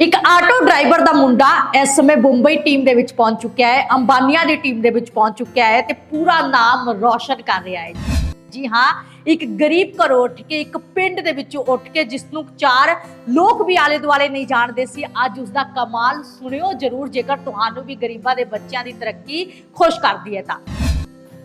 ਇੱਕ auto driver ਦਾ ਮੁੰਡਾ ਇਸ ਸਮੇਂ ਬੰਬਈ ਟੀਮ ਦੇ ਵਿੱਚ ਪਹੁੰਚ ਚੁੱਕਿਆ ਹੈ, ਅੰਬਾਨੀਆਂ ਦੀ ਟੀਮ ਦੇ ਵਿੱਚ ਪਹੁੰਚ ਚੁੱਕਿਆ ਹੈ ਤੇ ਪੂਰਾ ਨਾਮ ਰੌਸ਼ਨ ਕਰ ਰਿਹਾ ਹੈ। ਜੀ ਹਾਂ, ਇੱਕ ਗਰੀਬ ਘਰੋਂ ਉੱਠ ਕੇ, ਇੱਕ ਪਿੰਡ ਦੇ ਵਿੱਚੋਂ ਉੱਠ ਕੇ ਜਿਸ ਨੂੰ ਚਾਰ ਲੋਕ ਵੀ ਆਲੇ ਦੁਆਲੇ ਨਹੀਂ ਜਾਣਦੇ ਸੀ, ਅੱਜ ਉਸ ਦਾ ਕਮਾਲ ਸੁਣਿਓ ਜ਼ਰੂਰ, ਜੇਕਰ ਤੁਹਾਨੂੰ ਵੀ ਗਰੀਬਾਂ ਦੇ ਬੱਚਿਆਂ ਦੀ ਤਰੱਕੀ ਖੁਸ਼ ਕਰਦੀ ਹੈ ਤਾਂ।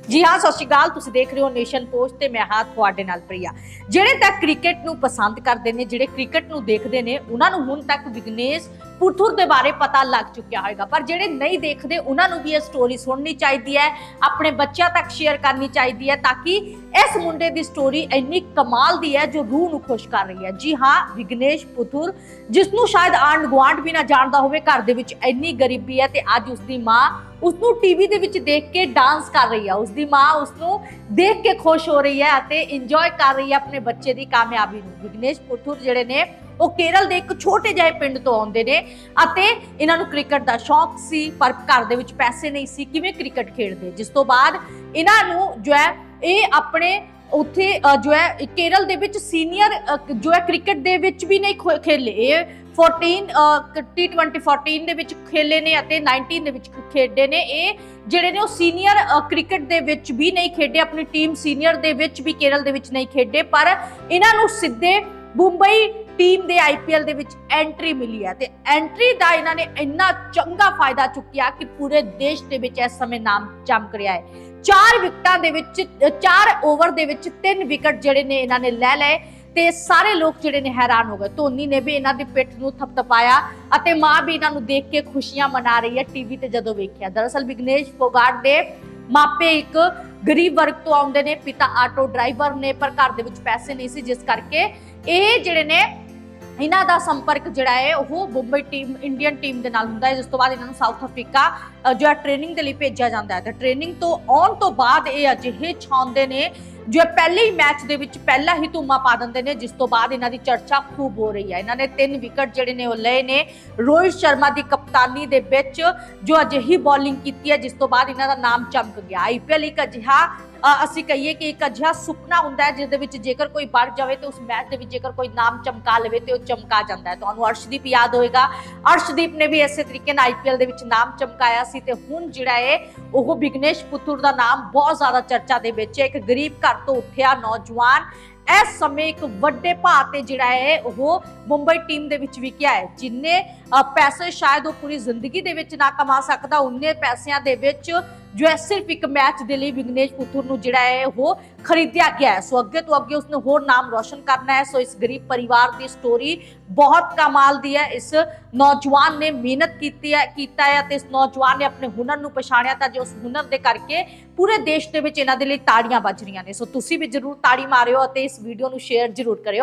ਜੀ ਹਾਂ, ਸਤਿ ਸ਼੍ਰੀ ਅਕਾਲ। ਤੁਸੀਂ ਦੇਖ ਰਹੇ ਹੋ ਨੇਸ਼ਨ ਪੋਸਟ ਤੇ ਮੈਂ ਹਾਂ ਤੁਹਾਡੇ ਨਾਲ ਪ੍ਰਿਆ। ਜਿਹੜੇ ਤੱਕ ਕ੍ਰਿਕਟ ਨੂੰ ਪਸੰਦ ਕਰਦੇ ਨੇ, ਜਿਹੜੇ ਕ੍ਰਿਕਟ ਨੂੰ ਦੇਖਦੇ ਨੇ, ਉਹਨਾਂ ਨੂੰ ਹੁਣ ਤੱਕ ਵਿਗਨੇਸ਼ ਪੁਰਥੁਰ ਦੇ ਬਾਰੇ ਪਤਾ ਲੱਗ ਚੁੱਕਿਆ ਹੋਵੇਗਾ ਪਰ ਜਿਹੜੇ ਨਹੀਂ ਦੇਖਦੇ, ਉਹਨਾਂ ਨੂੰ ਵੀ ਇਹ ਸਟੋਰੀ ਸੁਣਨੀ ਚਾਹੀਦੀ ਹੈ, ਆਪਣੇ ਬੱਚਿਆਂ ਤੱਕ ਸ਼ੇਅਰ ਕਰਨੀ ਚਾਹੀਦੀ ਹੈ ਤਾਂ ਕਿ ਇਸ ਮੁੰਡੇ ਦੀ ਸਟੋਰੀ ਇੰਨੀ ਕਮਾਲ ਦੀ ਹੈ ਜੋ ਰੂਹ ਨੂੰ ਖੁਸ਼ ਕਰ ਰਹੀ ਹੈ। ਜੀ ਹਾਂ, ਵਿਗਨੇਸ਼ ਪੁਰਥੁਰ ਜਿਸ ਨੂੰ ਸ਼ਾਇਦ ਆਂਡ ਗੁਆਂਢ ਵੀ ਨਾ ਜਾਣਦਾ ਹੋਵੇ, ਘਰ ਦੇ ਵਿੱਚ ਇੰਨੀ ਗਰੀਬੀ ਹੈ ਤੇ ਅੱਜ ਉਸ ਦੀ ਮਾਂ ਉਸ ਨੂੰ ਟੀਵੀ ਦੇ ਵਿੱਚ ਦੇਖ ਕੇ ਡਾਂਸ ਕਰ ਰਹੀ ਹੈ। ਉਸ ਦੀ ਮਾਂ ਉਸ ਨੂੰ ਦੇਖ ਕੇ ਖੁਸ਼ ਹੋ ਰਹੀ ਹੈ ਅਤੇ ਇੰਜੋਏ ਕਰ ਰਹੀ ਹੈ ਆਪਣੇ ਬੱਚੇ ਦੀ ਕਾਮਯਾਬੀ ਨੂੰ। ਵਿਗਨੇਸ਼ ਪੁਥੁਰ ਜਿਹੜੇ ਨੇ ਉਹ ਕੇਰਲ ਦੇ ਇੱਕ ਛੋਟੇ ਜਿਹੇ ਪਿੰਡ ਤੋਂ ਆਉਂਦੇ ਨੇ ਅਤੇ ਇਹਨਾਂ ਨੂੰ ਕ੍ਰਿਕਟ ਦਾ ਸ਼ੌਕ ਸੀ, ਪਰ ਘਰ ਦੇ ਵਿੱਚ ਪੈਸੇ ਨਹੀਂ ਸੀ। ਕਿਵੇਂ ਕ੍ਰਿਕਟ ਖੇਡਦੇ? ਜਿਸ ਤੋਂ ਬਾਅਦ ਇਹਨਾਂ ਨੂੰ ਜੋ ਹੈ, ਇਹ ਆਪਣੇ ਉੱਥੇ ਜੋ ਹੈ, ਕੇਰਲ ਦੇ ਵਿੱਚ ਸੀਨੀਅਰ ਜੋ ਹੈ, ਕ੍ਰਿਕਟ ਦੇ ਵਿੱਚ ਵੀ ਨਹੀਂ ਖੋ- ਖੇਲੇ। ਇਹ 14 T20 14 ਦੇ ਵਿੱਚ ਖੇਲੇ ਨੇ ਅਤੇ 19 ਦੇ ਵਿੱਚ ਖੇਡੇ ਨੇ। ਇਹ ਜਿਹੜੇ ਨੇ ਉਹ ਸੀਨੀਅਰ ਕ੍ਰਿਕਟ ਦੇ ਵਿੱਚ ਵੀ ਨਹੀਂ ਖੇਡੇ, ਆਪਣੀ ਟੀਮ ਸੀਨੀਅਰ ਦੇ ਵਿੱਚ ਵੀ ਕੇਰਲ ਦੇ ਵਿੱਚ ਨਹੀਂ ਖੇਡੇ, ਪਰ ਇਹਨਾਂ ਨੂੰ ਸਿੱਧੇ ਮੁੰਬਈ ਟੀਮ ਦੇ ਆਈਪੀਐਲ ਦੇ ਵਿੱਚ ਐਂਟਰੀ ਮਿਲੀ ਹੈ ਤੇ ਐਂਟਰੀ ਦਾ ਇਹਨਾਂ ਨੇ ਇੰਨਾ ਚੰਗਾ ਫਾਇਦਾ ਚੁੱਕਿਆ ਕਿ ਪੂਰੇ ਦੇਸ਼ ਦੇ ਵਿੱਚ ਇਸ ਸਮੇਂ ਨਾਮ ਚਮਕ ਰਿਹਾ ਹੈ। ਚਾਰ ਵਿਕਟਾਂ ਦੇ ਵਿੱਚ, ਚਾਰ ਓਵਰ ਦੇ ਵਿੱਚ ਤਿੰਨ ਵਿਕਟ ਜਿਹੜੇ ਨੇ ਇਹਨਾਂ ਨੇ ਲੈ ਲਏ ਤੇ ਸਾਰੇ ਲੋਕ ਜਿਹੜੇ ਨੇ ਹੈਰਾਨ ਹੋ ਗਏ। ਧੋਨੀ ਨੇ ਵੀ ਇਹਨਾਂ ਦੀ ਪਿੱਠ ਨੂੰ ਥਪਥਪਾਇਆ ਅਤੇ ਮਾਂ ਵੀ ਇਹਨਾਂ ਨੂੰ ਦੇਖ ਕੇ ਖੁਸ਼ੀਆਂ ਮਨਾ ਰਹੀ ਹੈ ਟੀਵੀ ਤੇ ਜਦੋਂ ਵੇਖਿਆ। ਦਰਅਸਲ ਵਿਗਨੇਸ਼ ਫੋਗਾਟ ਦੇ ਮਾਪੇ ਇੱਕ ਗਰੀਬ ਵਰਗ ਤੋਂ ਆਉਂਦੇ ਨੇ, ਪਿਤਾ ਆਟੋ ਡਰਾਈਵਰ ਨੇ, ਪਰ ਘਰ ਦੇ ਵਿੱਚ ਪੈਸੇ ਨਹੀਂ ਸੀ, ਜਿਸ ਕਰਕੇ ਇਹ ਜਿਹੜੇ ਨੇ ਇਹਨਾਂ ਦਾ ਸੰਪਰਕ ਜਿਹੜਾ ਹੈ, ਉਹ ਮੁੰਬਈ ਟੀਮ, ਇੰਡੀਅਨ ਟੀਮ ਦੇ ਨਾਲ ਹੁੰਦਾ ਹੈ, ਜਿਸ ਤੋਂ ਬਾਅਦ ਇਹਨਾਂ ਨੂੰ ਸਾਊਥ ਅਫਰੀਕਾ ਜੋ ਹੈ ਟ੍ਰੇਨਿੰਗ ਦੇ ਲਈ ਭੇਜਿਆ ਜਾਂਦਾ ਹੈ। ਤੇ ਟ੍ਰੇਨਿੰਗ ਤੋਂ ਆਉਣ ਤੋਂ ਬਾਅਦ ਇਹ ਅਜਿਹੇ ਛਾਉਂਦੇ ਨੇ, ਜੋ ਹੈ ਪਹਿਲੇ ਹੀ ਮੈਚ ਦੇ ਵਿੱਚ ਪਹਿਲਾ ਹੀ ਧੂਮਾ ਪਾ ਦਿੰਦੇ ਨੇ, ਜਿਸ ਤੋਂ ਬਾਅਦ ਇਹਨਾਂ ਦੀ ਚਰਚਾ ਖੂਬ ਹੋ ਰਹੀ ਹੈ। ਇਹਨਾਂ ਨੇ ਤਿੰਨ ਵਿਕਟ ਜਿਹੜੇ ਨੇ, ਉਹ ਲਏ ਨੇ। ਰੋਹਿਤ ਸ਼ਰਮਾ ਦੀ ਕਪਤਾਨੀ ਦੇ ਵਿੱਚ ਜੋ ਅਜਿਹੀ ਬੋਲਿੰਗ ਕੀਤੀ ਹੈ, ਜਿਸ ਤੋਂ ਬਾਅਦ ਇਹਨਾਂ ਦਾ ਨਾਮ ਚਮਕ ਗਿਆ। ਆਈਪੀਐਲ ਇੱਕ ਅਜਿਹਾ ਅਸੀਂ ਕਹੀਏ ਕਿ ਇੱਕ ਅਜਿਹਾ ਸੁਪਨਾ ਹੁੰਦਾ ਹੈ ਜਿਸ ਦੇ ਵਿੱਚ ਜੇਕਰ ਕੋਈ ਵੜ ਜਾਵੇ ਤੇ ਉਸ ਮੈਚ ਦੇ ਵਿੱਚ ਜੇਕਰ ਕੋਈ ਨਾਮ ਚਮਕਾ ਲਵੇ ਤੇ ਉਹ ਚਮਕਾ ਜਾਂਦਾ ਹੈ। ਤੁਹਾਨੂੰ ਅਰਸ਼ਦੀਪ ਯਾਦ ਹੋਏਗਾ। ਅਰਸ਼ਦੀਪ ਨੇ ਵੀ ਇਸੇ ਤਰੀਕੇ ਨਾਲ ਆਈਪੀਐਲ ਦੇ ਵਿੱਚ ਨਾਮ ਚਮਕਾਇਆ ਸੀ ਤੇ ਹੁਣ ਜਿਹੜਾ ਹੈ ਉਹ ਬਿਗਨੇਸ਼ ਪੁੱਤਰ ਦਾ ਨਾਮ ਬਹੁਤ ਜ਼ਿਆਦਾ ਚਰਚਾ ਦੇ ਵਿੱਚ ਹੈ। ਇੱਕ ਗਰੀਬ ਘਰ ਤੋਂ ਉੱਠਿਆ ਨੌਜਵਾਨ। ਇਸ ਸਮੇਂ ਇੱਕ ਵੱਡੇ ਭਾਅ ਤੇ ਜਿਹੜਾ ਹੈ, ਉਹ ਮੁੰਬਈ ਟੀਮ ਦੇ ਵਿੱਚ ਵਿਕਿਆ ਹੈ, ਜਿੰਨੇ ਪੈਸੇ ਸ਼ਾਇਦ ਉਹ ਪੂਰੀ ਜ਼ਿੰਦਗੀ ਦੇ ਵਿੱਚ ਨਾ ਕਮਾ ਸਕਦਾ। ਉਨੇ ਪੈਸਿਆਂ ਦੇ ਵਿੱਚ ਜੋ ਹੈ, ਸਿਰਫ ਇੱਕ ਮੈਚ ਦੇ ਲਈ ਵਿਗਨੇਸ਼ ਪੁੱਤਰ ਨੂੰ ਜਿਹੜਾ ਹੈ, ਉਹ ਖਰੀਦਿਆ ਗਿਆ ਹੈ। ਸੋ ਅੱਗੇ ਤੋਂ ਅੱਗੇ ਉਸਨੇ ਹੋਰ ਨਾਮ ਰੋਸ਼ਨ ਕਰਨਾ ਹੈ। ਸੋ ਇਸ ਗਰੀਬ ਪਰਿਵਾਰ ਦੀ ਸਟੋਰੀ ਬਹੁਤ ਕਮਾਲ ਦੀ ਹੈ। ਇਸ ਨੌਜਵਾਨ ਨੇ ਮਿਹਨਤ ਕੀਤੀ ਹੈ, ਕੀਤਾ ਹੈ ਤੇ ਇਸ ਨੌਜਵਾਨ ਨੇ ਆਪਣੇ ਹੁਨਰ ਨੂੰ ਪਛਾਣਿਆ ਤਾਂ ਜੋ ਉਸ ਹੁਨਰ ਦੇ ਕਰਕੇ ਪੂਰੇ ਦੇਸ਼ ਦੇ ਵਿੱਚ ਇਹਨਾਂ ਦੇ ਲਈ ਤਾੜੀਆਂ ਵੱਜ ਰਹੀਆਂ ਨੇ। ਸੋ ਤੁਸੀਂ ਵੀ ਜਰੂਰ ਤਾੜੀ ਮਾਰਿਓ ਅਤੇ ਇਸ ਵੀਡੀਓ ਨੂੰ ਸ਼ੇਅਰ ਜਰੂਰ ਕਰਿਓ।